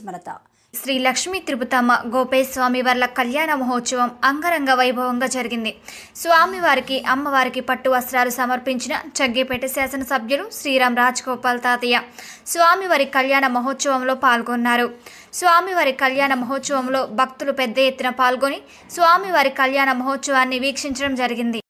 సమరత శ్రీ లక్ష్మీ తిరుపతమ్మ గోపేస్వామి వార్ల కళ్యాణ మహోత్సవం అంగరంగ వైభవంగా జరిగింది. స్వామివారికి అమ్మవారికి పట్టు వస్త్రాలు సమర్పించిన చగ్గిపేట శాసనసభ్యులు శ్రీరామ్ రాజ్ గోపాల్ తాతయ్య స్వామివారి కళ్యాణ మహోత్సవంలో పాల్గొన్నారు. స్వామివారి కళ్యాణ మహోత్సవంలో భక్తులు పెద్ద ఎత్తున పాల్గొని స్వామివారి కళ్యాణ మహోత్సవాన్ని వీక్షించడం జరిగింది.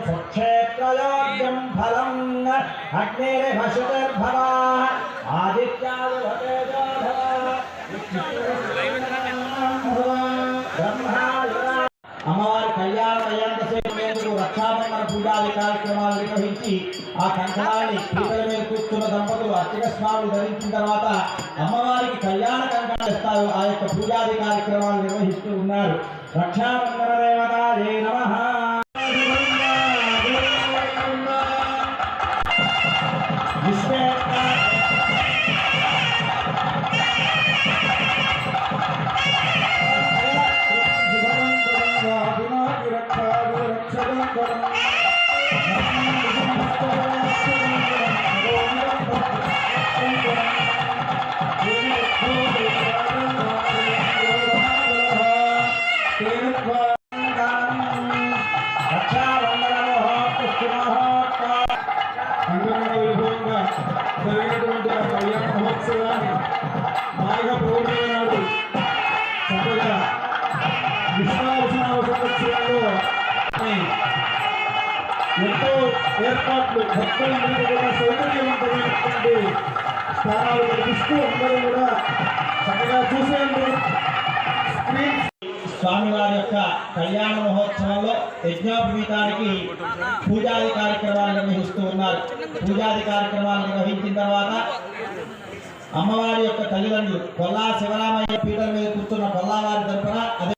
स्वक्षेत्रयोग्यं फलम् अग्निर्भसुतिर्भव आदित्यादिवते బ్రహ్మాయురా అమ్మవారి కళ్యాణం అయ్యేంతసేపు రక్షాబంధన పూజాది కార్యక్రమాలు నిర్వహించి ఆ కంకణాన్ని పీటల మీద కూర్చున్న దంపతులు అర్చక స్వామి ధరించిన తర్వాత అమ్మవారికి కళ్యాణ కంకణం ఇస్తారు ఆ యొక్క పూజాది కార్యక్రమాలు నిర్వహిస్తూ ఉన్నారు రక్షాబంధన దేవతాయే నమః విశ్వావసనామ సంవత్సరంలో ఎంతో ఏర్పాట్లు భక్తుల మీద కూడా సౌకర్యవంతమైనటువంటి స్థానాలు కనిపిస్తూ అందరూ కూడా చక్కగా చూసేందుకు స్క్రీన్ స్వామివారి యొక్క కళ్యాణ మహోత్సవంలో యజ్ఞోపవీతానికి పూజాది కార్యక్రమాలు నిర్వహిస్తూ ఉన్నారు. పూజాది కార్యక్రమాలు నిర్వహించిన తర్వాత అమ్మవారి యొక్క తల్లిదండ్రులు కొల్లా శివరామయ్య పీఠం మీద కూర్చున్న కొల్లావారి తరపున అదే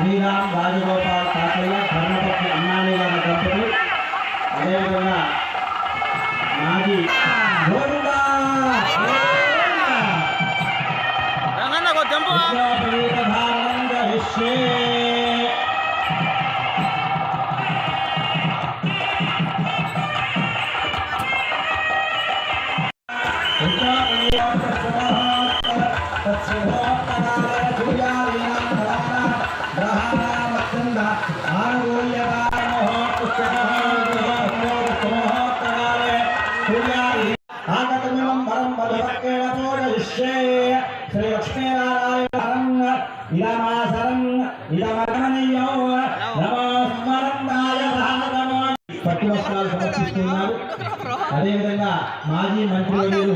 శ్రీరామ్ రాజగోపాల్ తాతయ్య ధర్మపత్ని అమ్మాని గారి దంపతులు అదేవిధంగా మాజీ గోవిందా! పట్టు వస్త్రాలు సమర్పిస్తున్నారు. అదేవిధంగా మాజీ మంత్రివర్యులు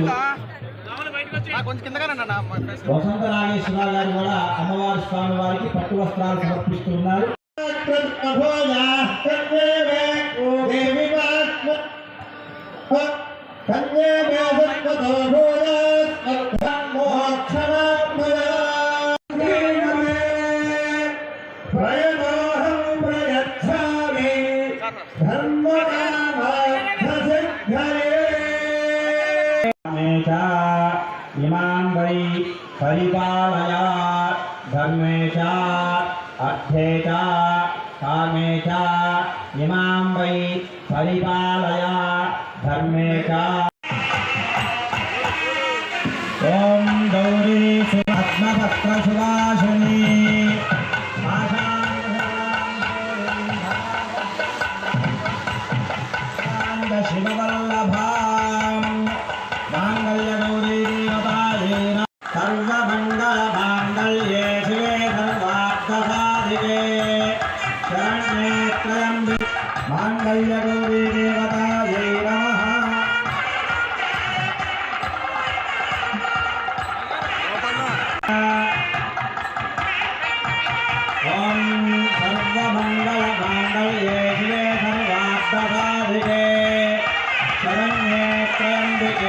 వసంత నాగేశ్వరరావు గారు కూడా అమ్మవారి స్వామి వారికి పట్టు వస్త్రాలు సమర్పిస్తున్నారు. ప్రయమోహం పరిపాలయ ధర్మే చ. ఓం గౌరీ సుపద్మపత్ర సువాసిని ఆశాం శివవల్లభాం మాంగళ్యగౌరీదేవతాయేన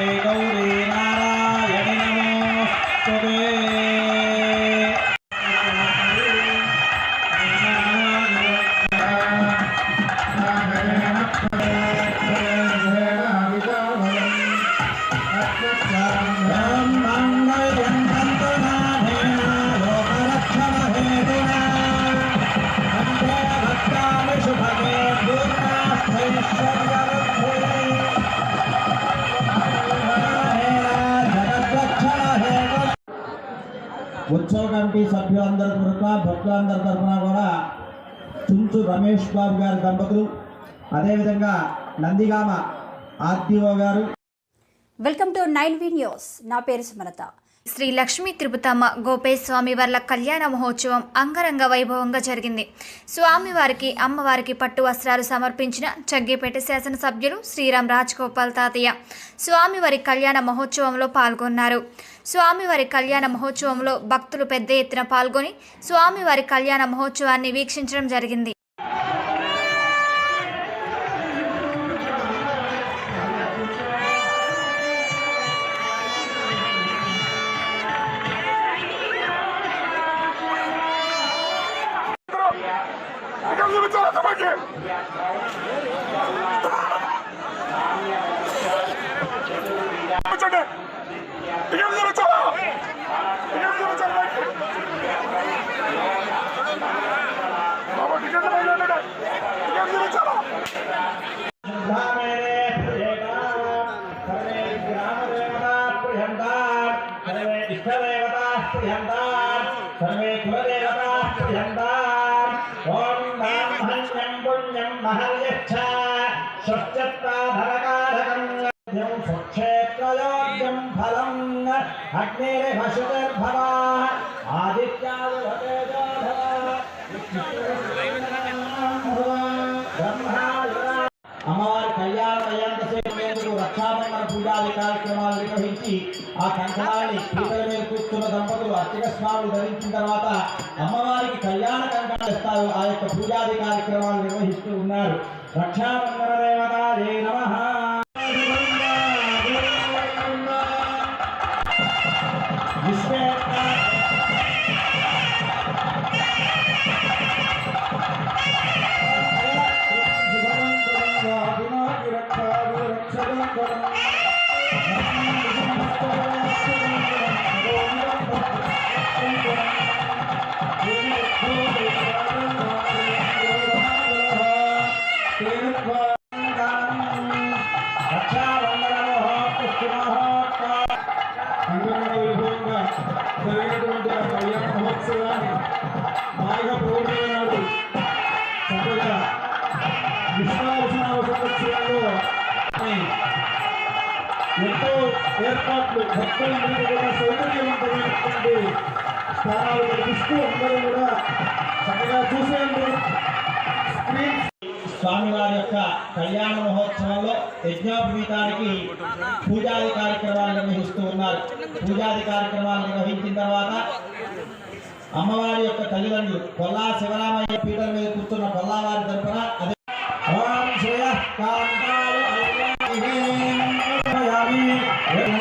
Jay Goldie. కమిటీ సభ్యులందరి తరఫున భక్తులందరి తరఫున కూడా చుంచు రమేష్ బాబు గారి దంపతులు అదేవిధంగా నందిగామ ఆర్టీఓ గారు. Welcome to nine V news. నా పేరు సుమలత. శ్రీ లక్ష్మీ తిరుపతమ్మ గోపేశ స్వామి వార్ల కళ్యాణ మహోత్సవం అంగరంగ వైభవంగా జరిగింది. స్వామివారికి అమ్మవారికి పట్టు వస్త్రాలు సమర్పించిన చగ్గిపేట శాసనసభ్యులు శ్రీరామ్ రాజగోపాల్ తాతయ్య స్వామివారి కళ్యాణ మహోత్సవంలో పాల్గొన్నారు. స్వామివారి కళ్యాణ మహోత్సవంలో భక్తులు పెద్ద ఎత్తున పాల్గొని స్వామివారి కళ్యాణ మహోత్సవాన్ని వీక్షించడం జరిగింది. స్వక్షేత్రయోగ్యం ఫలం అగ్నిర్భషుతిర్భవ ఆదిత్యాదివతేజోధవ అమ్మవారి కళ్యాణం అయ్యేంతసేపు రక్షాబంధన పూజాది కార్యక్రమాలు నిర్వహించి ఆ కంకణాన్ని పీటల మీద కూర్చున్న దంపతులు అర్చక స్వాములు ధరించిన తర్వాత అమ్మవారికి కళ్యాణ కంకణాలు ఇస్తారు. ఆ యొక్క పూజాది కార్యక్రమాలు నిర్వహిస్తూ ఉన్నారు. రక్షాబంధన దేవత నమ. ఎంతో ఏర్పాట్లు భక్తులందరికీ కూడా సౌకర్యవంతమైనటువంటి స్థానాలు కల్పిస్తూ అందరూ కూడా చక్కగా చూసేందుకు స్క్రీన్ స్వామివారి యొక్క కళ్యాణ మహోత్సవంలో యజ్ఞోపవీతానికి పూజాది కార్యక్రమాలు నిర్వహిస్తూ ఉన్నారు. పూజాది కార్యక్రమాలు నిర్వహించిన తర్వాత అమ్మవారి యొక్క తల్లిదండ్రులు కొల్లా శివరామయ్య పీఠం మీద కూర్చున్న కొల్లావారి తరఫున అదే ఓం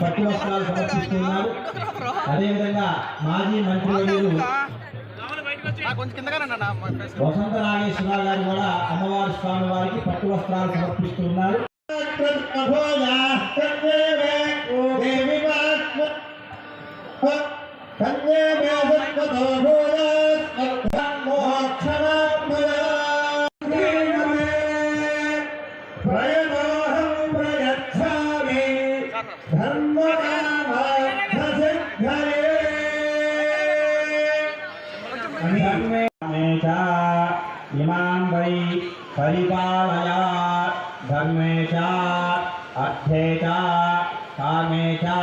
పట్టు వస్త్రాలు సమర్పిస్తున్నారు అదేవిధంగా మాజీ మంత్రివర్యులు వసంత నాగేశ్వరరావు గారు కూడా అమ్మవారి స్వామి వారికి పట్టు వస్త్రాలు సమర్పిస్తున్నారు ఇమాం అర్థే చ కామే చ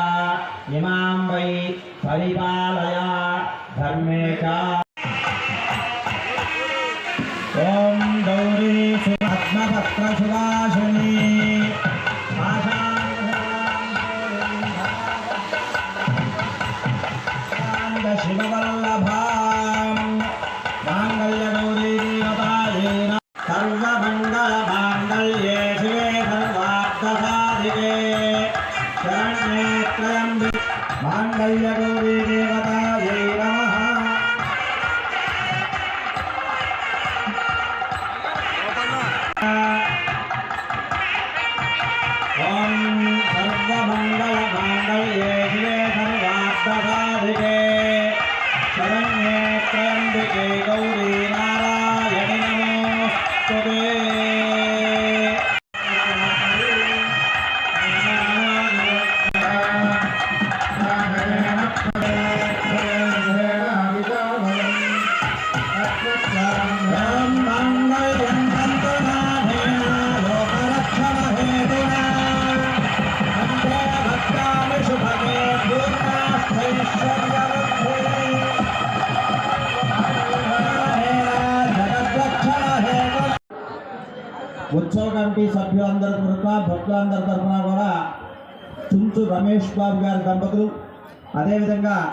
ఇమాం వై పరిపాలయ ధర్మే చ ఓం గౌరీ పద్మపత్ర సువాసిని శివవల్లభాం. మాంగళ్యగౌరీదేవతాయేన తరఫున భక్తులందరి తరఫున కూడా తుంచు రమేష్ బాబు గారి దంపతులు. అదేవిధంగా